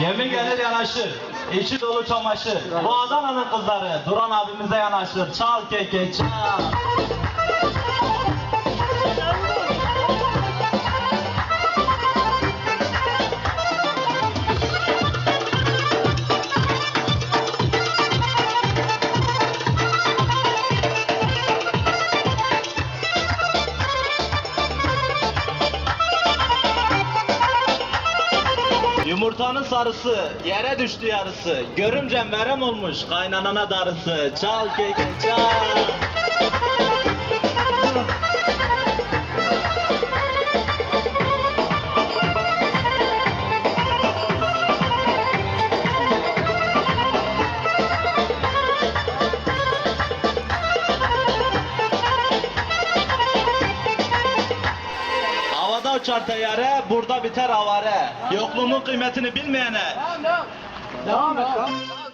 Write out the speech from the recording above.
Gemi gelir yanaşır, içi dolu çamaşır. Bu Adana'nın kızları Duran abimize yanaşır. Çal keke çal. Yumurtanın sarısı, yere düştü yarısı. Görümcem verem olmuş, kaynanana darısı. Çal keke çal. Havada uçar teyyare, burada biter avare. Yokluğumun kıymetini bilmeyene. Devam et lan.